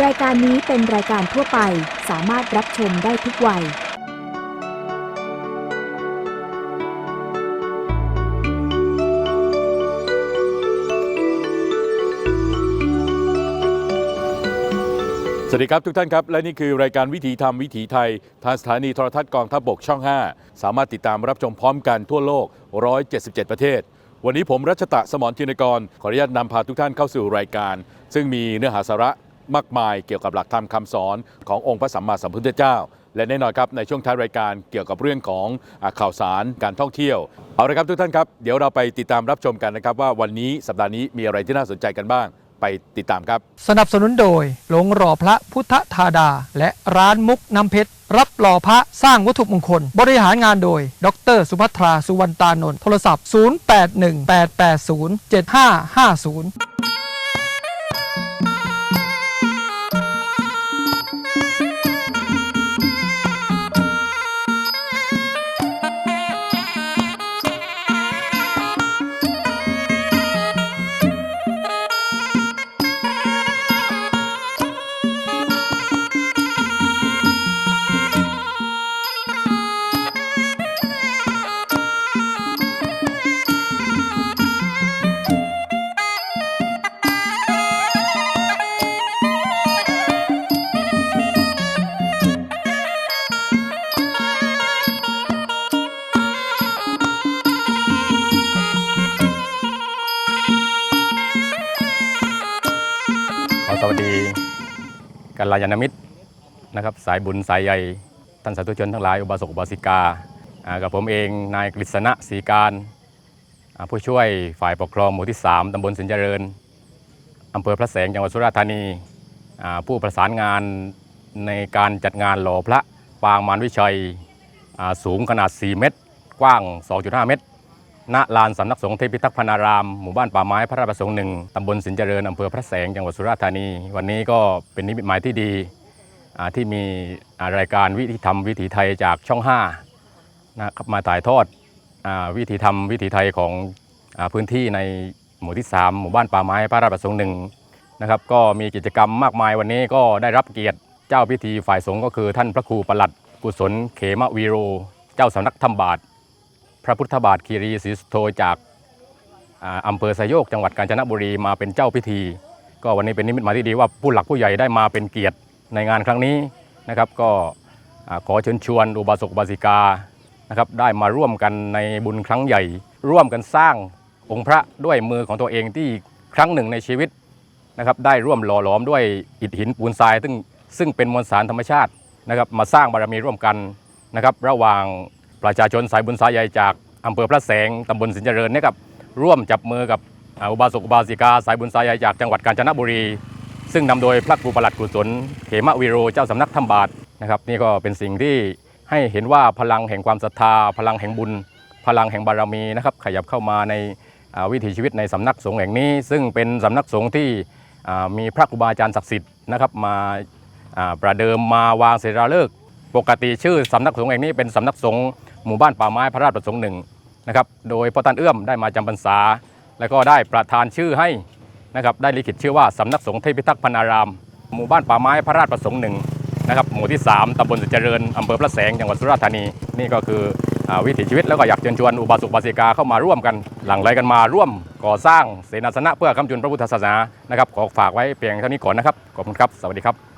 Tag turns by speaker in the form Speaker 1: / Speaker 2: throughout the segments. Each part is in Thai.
Speaker 1: รายการนี้เป็นรายการทั่วไปสามารถรับชมได้ทุกวัย
Speaker 2: สวัสดีครับทุกท่านครับ และนี่คือรายการวิถีธรรมวิถีไทย ทางสถานีโทรทัศน์กองทัพบกช่อง 5 สามารถติดตามรับชมพร้อมกันทั่วโลก 177 ประเทศ วันนี้ผมรัชตะสมรจินกร ขออนุญาตนำพาทุกท่านเข้าสู่รายการ ซึ่งมีเนื้อหาสาระ มากมายเกี่ยวกับหลักธรรมคำสอนขององค์พระสัมมาสัมพุทธเจ้า และแน่นอนครับในช่วงท้ายรายการเกี่ยวกับเรื่องของข่าวสารการท่องเที่ยว เอาละครับทุกท่านครับ เดี๋ยวเราไปติดตามรับชมกันนะครับ ว่าวันนี้สัปดาห์นี้มีอะไรที่น่าสนใจกันบ้าง ไปติดตามครับ
Speaker 3: สนับสนุนโดยหลงรอพระพุทธธาดา และร้านมุกน้ำเพชรรับหล่อพระสร้างวัตถุมงคล บริหารงานโดย ดร สุภัทราสุวรรณตานนท์โทรศัพท์ 0818807550
Speaker 4: สวัสดีกัลยาณมิตรนะครับ สายบุญสายใยท่านสาธุชนทั้งหลายอุบาสกอุบาสิกากับผมเองนายกฤษณะศรีการผู้ช่วยฝ่ายปกครองหมู่ที่ 3 ตำบลสินเจริญอำเภอพระแสงจังหวัดสุราษฎร์ธานีผู้ประสานงานในการจัดงานหล่อพระปางมารวิชัยสูงขนาด 4 เมตร กว้าง 2.5 เมตร ณลานสำนักสงฆ์เทพิทักษ์พนาราม หมู่บ้านป่าไม้พระราชประสงค์หนึ่งตำบลสินเจริญอำเภอพระแสงจังหวัดสุราษฎร์ธานี วันนี้ก็เป็นนิมิตหมายที่ดีที่มีรายการวิถีธรรมวิถีไทยจากช่อง5นะครับมาถ่ายทอดอวิถีธรรมวิถีไทยของอพื้นที่ในหมู่ที่ 3 หมู่บ้านป่าไม้พระราชประสงค์หนึ่งนะครับก็มีกิจกรรมมากมายวันนี้ก็ได้รับเกียรติเจ้าพิธีฝ่ายสงฆ์ก็คือท่านพระครูประหลัดกุศลเขมวีโร เจ้าสำนักธรรมบาท พระพุทธบาทคีรีศรีสุโธจากอ่าอำเภอไซโยกจังหวัดกาญจนบุรีมาเป็นเจ้าพิธี ก็วันนี้เป็นนิมิตหมายที่ดีว่าผู้หลักผู้ใหญ่ได้มาเป็นเกียรติในงานครั้งนี้นะครับ ก็ขอเชิญชวนอุบาสกอุบาสิกานะครับได้มาร่วมกันในบุญครั้งใหญ่ ร่วมกันสร้างองค์พระด้วยมือของตัวเองที่ครั้งหนึ่งในชีวิตนะครับได้ร่วมหล่อหลอมด้วยอิฐหินปูนทราย ซึ่งซึ่งเป็นมวลสารธรรมชาตินะครับมาสร้างบารมีร่วมกันนะครับระหว่าง ประชาชนสายบุญสายใยจากอำเภอพระแสงตำบลสินเจริญเนี่ยครับร่วมจับมือกับอุบาสกอุบาสิกา สายบุญสายใยจากจังหวัดกาญจนบุรี ซึ่งนำโดยพระครูประหลัดกุศลเขมวิโรเจ้าสำนักธรรมบาทนะครับนี่ก็เป็นสิ่งที่ให้เห็นว่าพลังแห่งความศรัทธา พลังแห่งบุญ พลังแห่งบารมีนะครับขยับเข้ามาในวิถีชีวิตในสำนักสงฆ์แห่งนี้ ซึ่งเป็นสำนักสงฆ์ที่มีพระครูบาอาจารย์ศักดิ์สิทธิ์นะครับมาประเดิมมาวางศิลาฤกษ์ปกติชื่อสำนักสงฆ์แห่งนี้เป็นสำนักสงฆ์ หมู่บ้านป่าไม้พระราชประสงค์หนึ่งนะครับโดยพ่อท่านเอื้อมได้มาจำพรรษา แล้วก็ได้ประทานชื่อให้นะครับได้ลิขิตชื่อว่าสำนักสงฆ์เทพิทักษ์พนาราม หมู่บ้านป่าไม้พระราชประสงค์หนึ่งนะครับหมู่ที่ 3ตำบลสุเจริญอำเภอพระแสงจังหวัดสุราษฎร์ธานีนี่ก็คืออวิถีชีวิตแล้วก็อยากเชิญชวนอุบาสกบาสิกาเข้ามาร่วมกัน หลั่งไหลกันมาร่วมก่อสร้างเสนาสนะเพื่อคำจุนพระพุทธศาสนานะครับขอฝากไว้เพียงเท่านี้ก่อนนะครับขอบคุณครับ สวัสดีครับ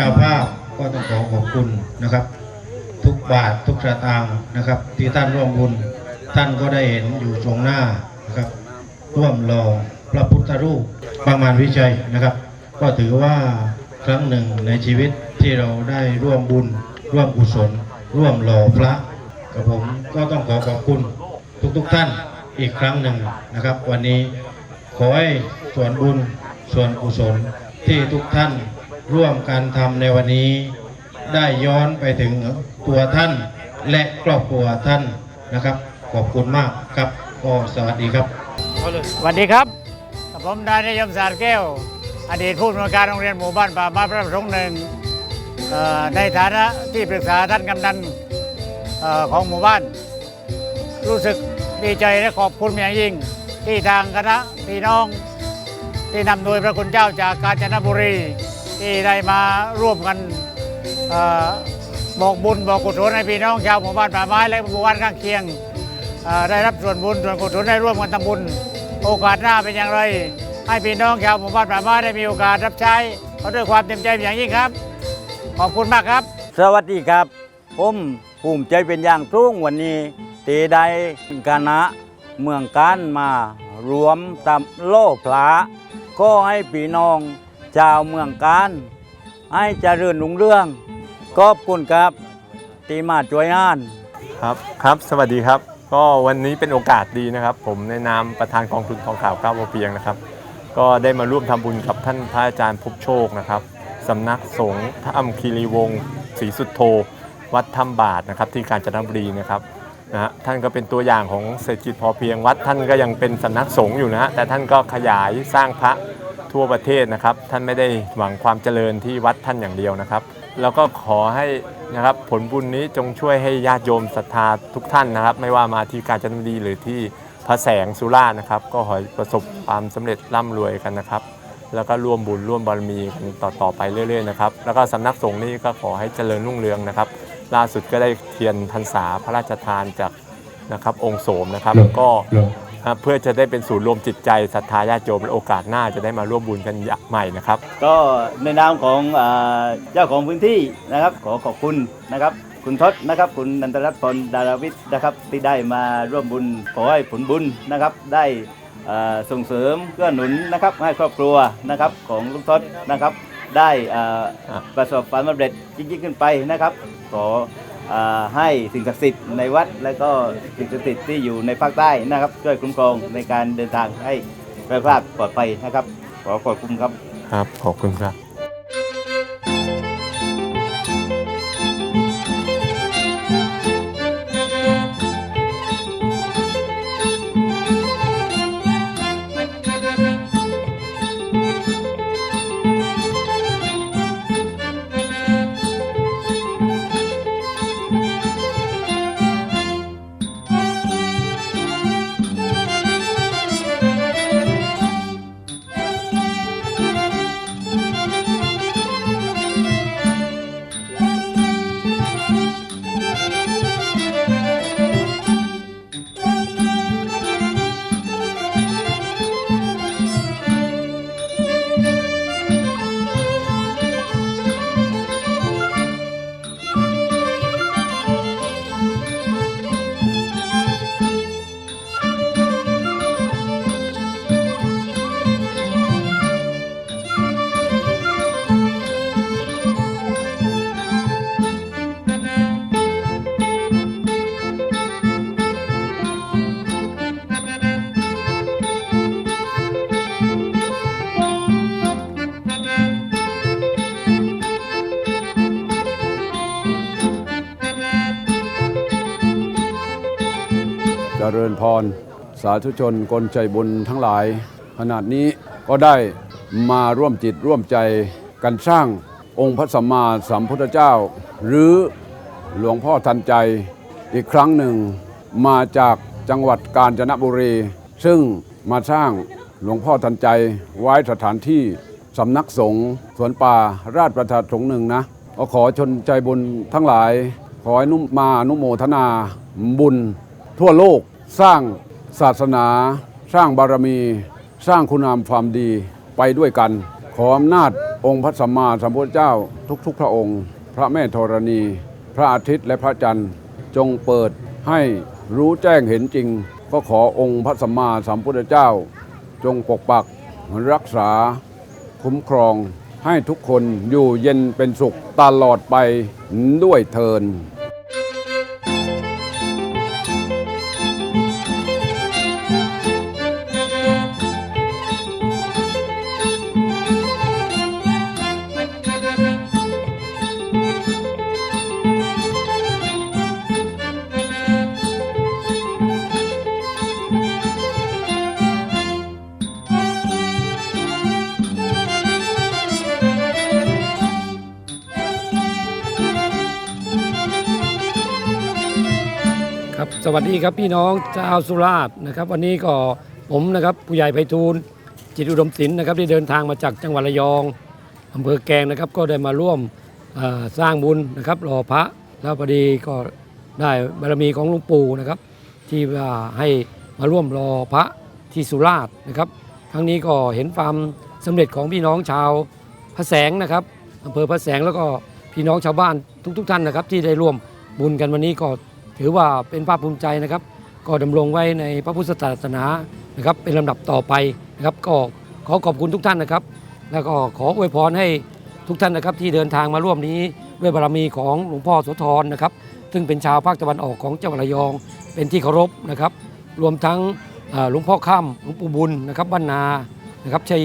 Speaker 4: ้า
Speaker 5: ภาพก็ต้องขอขอบคุณนะครับ ทุกบาททุกสตางค์นะครับ ที่ท่านร่วมบุญท่านก็ได้เห็นอยู่ตรงหน้านะครับ ร่วมรอพระพุทธรูปประมาณวิจัยนะครับ ก็ถือว่าครั้งหนึ่งในชีวิตที่เราได้ร่วมบุญ ร่วมกุศล ร่วมรอพระกับผมก็ต้องขอขอบคุณทุกๆท่านอีกครั้งหนึ่งนะครับ วันนี้ขอให้ส่วนบุญส่วนกุศลที่ทุกท่าน ร่วมกันทำในวันนี้ ได้ย้อนไปถึงตัวท่านและครอบครัวท่านนะครับ ขอบคุณมากครับก็สวัสดีครับ
Speaker 6: สวัสดีครับ ผมนายนิยมสารแก้ว อดีตผู้อำนวยการโรงเรียนหมู่บ้านป่าไม้พระประสงค์หนึ่งในฐานะที่ปรึกษาท่านกำนันออของหมู่บ้าน รู้สึกดีใจและขอบคุณอย่างยิ่ง ที่ทางคณะพี่น้อง ที่นำโดยพระคุณเจ้าจากกาญจนบุรี ที่ได้มาร่วมกันอบอกบุญบอกกุศลให้พี่น้องชาวหมู่บ้านป่าไม้และหมู่บ้านข้างเคียงได้รับส่วนบุญส่วนกุศลได้ร่วมกันทำบุญ โอกาสหน้าเป็นอย่างไร ให้พี่น้องชาวหมู่บ้านป่าไม้ได้มีโอกาสรับใช้เขาด้วยความเต็มใจอย่างยิ่งครับ ขอบคุณมากครับ
Speaker 7: สวัสดีครับ ผมภูมิใจเป็นอย่างสูงวันนี้ตีได้คณะเมืองการมารวมตำโลพระก็ให้พี่น้อง ชาวเมืองการ ให้เจริญรุ่งเรื่องขอบคุณครับที่มาช่วยงาน
Speaker 8: ครับครับ สวัสดีครับ ก็วันนี้เป็นโอกาสดีนะครับ ผมในนามประธานกองทุนทองข่าวก้าวพอเพียงนะครับ ก็ได้มาร่วมทำบุญกับท่านพระอาจารย์ภพโชคนะครับสำนักสงฆ์ถ้ำคีรีวงศ์ศรีสุดโทวัดถ้ำบาทนะครับที่กาญจนบุรีนะครับนะฮะท่านก็เป็นตัวอย่างของเศรษฐกิจพอเพียงวัดท่านก็ยังเป็นสำนักสงฆ์อยู่นะฮะแต่ท่านก็ขยายสร้างพระ ทั่วประเทศนะครับ ท่านไม่ได้หวังความเจริญที่วัดท่านอย่างเดียวนะครับ แล้วก็ขอให้นะครับผลบุญนี้จงช่วยให้ญาติโยมศรัทธาทุกท่านนะครับ ไม่ว่ามาที่กาญจนบุรีหรือที่พระแสงสุราษฎร์นะครับ ก็ขอให้ประสบความสำเร็จร่ำรวยกันนะครับ แล้วก็ร่วมบุญร่วมบารมีกันต่อๆไปเรื่อย ๆ นะครับ แล้วก็สำนักสงฆ์นี้ก็ขอให้เจริญรุ่งเรืองนะครับ ล่าสุดก็ได้เทียนพรรษาพระราชทานจากนะครับองค์โสมนะครับก็ อ่าเพื่อจะได้เป็นศูนย์รวมจิตใจศรัทธาญาติโยมและโอกาสหน้าจะได้มาร่วมบุญกันใหม่นะครับ
Speaker 7: ก็ในนามของอ่าเจ้าของพื้นที่นะครับ ขอขอบคุณนะครับ คุณทศนะครับ คุณนันทรัตน์พรดาราวิทย์นะครับ ที่ได้มาร่วมบุญขอให้ผลบุญนะครับได้อ่าส่งเสริมเกื้อหนุนนะครับให้ครอบครัวนะครับของลุงทศนะครับ ได้อ่า
Speaker 8: ครับ
Speaker 7: ประสบความสำเร็จยิ่งๆขึ้นไปนะครับ ขออ่า ให้สิ่งศักดิ์สิทธิ์ในวัด และก็สิ่งศักดิ์สิทธิ์ที่อยู่ในภาคใต้นะครับช่วยคุ้มครองในการเดินทางให้แคล้วคลาดปลอดภัยนะครับ ขอขอบคุณครับ
Speaker 8: ครับ ขอบคุณครับ
Speaker 9: พร สาธุชนกลใจบุญทั้งหลาย ขนาดนี้ก็ได้มาร่วมจิตร่วมใจกันสร้างองค์พระสัมมาสัมพุทธเจ้า หรือหลวงพ่อทันใจอีกครั้งหนึ่ง มาจากจังหวัดกาญจนบุรี ซึ่งมาสร้างหลวงพ่อทันใจไว้สถานที่สำนักสงฆ์สวนป่าราชประทัดสงฆ์หนึ่งนะก็ขอชนใจบุญทั้งหลาย ขอให้นุมานุโมทนาบุญทั่วโลก สร้างศาสนา สร้างบารมี สร้างคุณงามความดีไปด้วยกัน ขออำนาจองค์พระสัมมาสัมพุทธเจ้าทุกๆ พระองค์ พระแม่ธรณี พระอาทิตย์และพระจันทร์จงเปิดให้รู้แจ้งเห็นจริง ก็ขอองค์พระสัมมาสัมพุทธเจ้า จงปกปักรักษา คุ้มครองให้ทุกคนอยู่เย็นเป็นสุขตลอดไปด้วยเทิน
Speaker 3: สวัสดีครับพี่น้องชาวสุราษฎร์นะครับ วันนี้ก็ผมนะครับผู้ใหญ่ไพฑูรย์จิตอุดมศิลป์นะครับที่เดินทางมาจากจังหวัดระยองอำเภอแกลงนะครับ ก็ได้มาร่วมสร้างบุญนะครับรอพระแล้วพอดีก็ได้บารมีของหลวงปู่นะครับ ที่ให้มาร่วมรอพระที่สุราษฎร์นะครับ ครั้งนี้ก็เห็นความสำเร็จของพี่น้องชาวพระแสงนะครับอำเภอพระแสงแล้วก็พี่น้องชาวบ้านทุก ๆ ท่านนะครับ ที่ได้ร่วมบุญกันวันนี้ก็ ถือว่าเป็นภาคภูมิใจนะครับ ก็ดำรงไว้ในพระพุทธศาสนานะครับ เป็นลำดับต่อไปนะครับ ก็ขอขอบคุณทุกท่านนะครับ แล้วก็ขออวยพรให้ทุกท่านนะครับ ที่เดินทางมาร่วมนี้ด้วยบารมีของหลวงพ่อโสธรนะครับ ซึ่งเป็นชาวภาคตะวันออกของจังหวัดระยอง เป็นที่เคารพนะครับ รวมทั้งเอ่อหลวงพ่อค่ำหลวงปู่บุญนะครับบ้านนานะครับชัย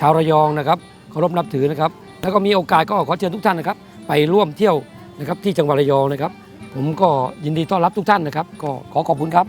Speaker 3: ชาวระยองนะครับเคารพนับถือนะครับ แล้วก็มีโอกาสก็ขอเชิญทุกท่านนะครับ ไปร่วมเที่ยวนะครับที่จังหวัดระยองนะครับ ผมก็ยินดีต้อนรับทุกท่านนะครับ ก็ขอขอบคุณครับ